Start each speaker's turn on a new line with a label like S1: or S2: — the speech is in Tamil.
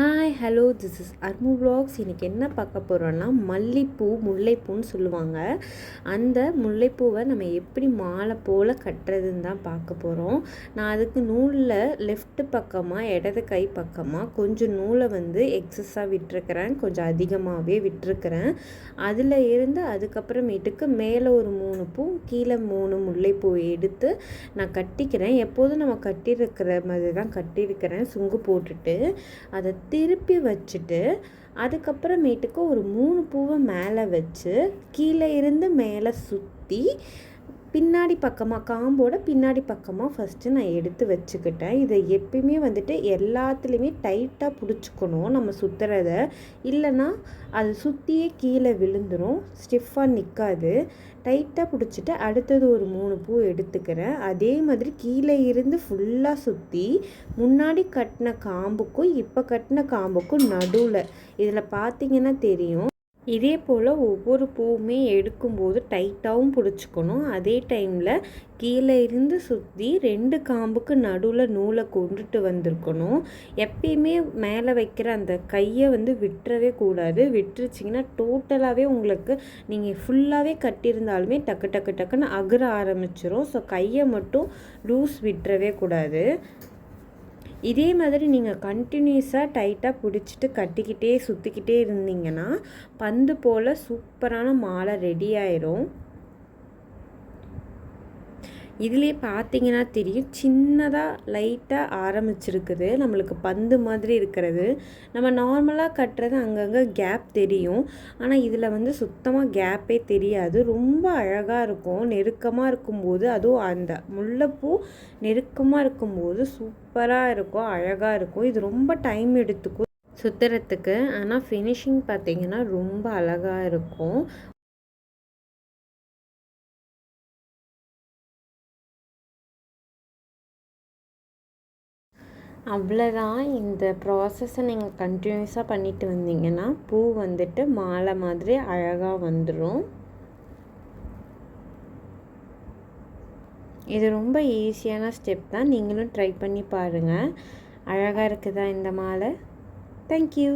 S1: Ah, hi hello this is Armu blogs இன்றைக்கி என்ன பார்க்க போகிறோன்னா மல்லிப்பூ முல்லைப்பூன்னு சொல்லுவாங்க. அந்த முல்லைப்பூவை நம்ம எப்படி மாலை போல் கட்டுறதுன்னு தான் பார்க்க போகிறோம் நான் அதுக்கு நூலில் லெஃப்ட் பக்கமாக இடது கை பக்கமாக கொஞ்சம் நூலை வந்து எக்ஸஸாக விட்டுருக்கிறேன். கொஞ்சம் அதிகமாகவே விட்டுருக்கிறேன். அதில் இருந்து அதுக்கப்புறமேட்டுக்கு மேலே ஒரு மூணு பூ கீழே மூணு முல்லைப்பூ எடுத்து நான் கட்டிக்கிறேன். எப்போதும் நம்ம கட்டியிருக்கிற மாதிரி தான் கட்டியிருக்கிறேன். சுங்கு போட்டுட்டு அதை திருப்பி திருப்பி வச்சுட்டு அதுக்கப்புறமேட்டுக்கு ஒரு மூணு பூவை மேலே வச்சு கீழே இருந்து மேலே சுற்றி பின்னாடி பக்கமாக காம்போட பின்னாடி பக்கமாக ஃபஸ்ட்டு நான் எடுத்து வச்சுக்கிட்டேன். இதை எப்பயுமே வந்துட்டு எல்லாத்துலேயுமே டைட்டாக பிடிச்சிக்கணும். நம்ம சுற்றுறத இல்லைன்னா அது சுற்றியே கீழே விழுந்துடும் ஸ்டிஃபாக நிற்காது டைட்டாக பிடிச்சிட்டு அடுத்தது ஒரு மூணு பூ எடுத்துக்கிறேன். அதே மாதிரி கீழே இருந்து ஃபுல்லாக சுற்றி முன்னாடி கட்டின காம்புக்கும் இப்போ கட்டின காம்புக்கும் நடுவில். இதில் பார்த்தீங்கன்னா தெரியும். இதே போல் ஒவ்வொரு பூவுமே எடுக்கும்போது டைட்டாகவும் பிடிச்சிக்கணும். அதே டைமில் கீழே இருந்து சுற்றி ரெண்டு காம்புக்கு நடுவில் நூலை கொண்டுட்டு வந்திருக்கணும். எப்பயுமே மேலே வைக்கிற அந்த கையை வந்து விட்டுறவே கூடாது. விட்டுருச்சிங்கன்னா டோட்டலாகவே உங்களுக்கு நீங்கள் ஃபுல்லாகவே கட்டியிருந்தாலுமே டக்கு டக்கு டக்குன்னு அகர ஆரம்பிச்சிரும். ஸோ கையை மட்டும் லூஸ் விட்டுறவே கூடாது. இதே மாதிரி நீங்கள் கண்டினியூஸாக டைட்டாக பிடிச்சிட்டு கட்டிக்கிட்டே சுற்றிக்கிட்டே இருந்தீங்கன்னா பந்து போல் சூப்பரான மாலை ரெடி ஆயிரும். இதுலேயே பார்த்தீங்கன்னா தெரியும் சின்னதாக லைட்டாக ஆரம்பிச்சிருக்குது. நம்மளுக்கு பந்து மாதிரி இருக்கிறது. நம்ம நார்மலாக கட்டுறது அங்கங்கே கேப் தெரியும். ஆனால் இதில் வந்து சுத்தமாக கேப்பே தெரியாது. ரொம்ப அழகாக இருக்கும். நெருக்கமாக இருக்கும்போது அதுவும் அந்த முல்லைப்பூ நெருக்கமாக இருக்கும்போது சூப்பராக இருக்கும் அழகாக இருக்கும். இது ரொம்ப டைம் எடுத்துக்கும் சுத்துறத்துக்கு ஆனால் ஃபினிஷிங் பார்த்திங்கன்னா ரொம்ப அழகாக இருக்கும். அவ்வளோதான் இந்த ப்ராசஸை நீங்கள் கண்டினியூஸாக பண்ணிட்டு வந்தீங்கன்னா பூ வந்துட்டு மாலை மாதிரி அழகாக வந்துடும் இது ரொம்ப ஈஸியான ஸ்டெப் தான். நீங்களும் ட்ரை பண்ணி பாருங்கள் அழகாக இருக்குதா இந்த மாலை? தேங்க்யூ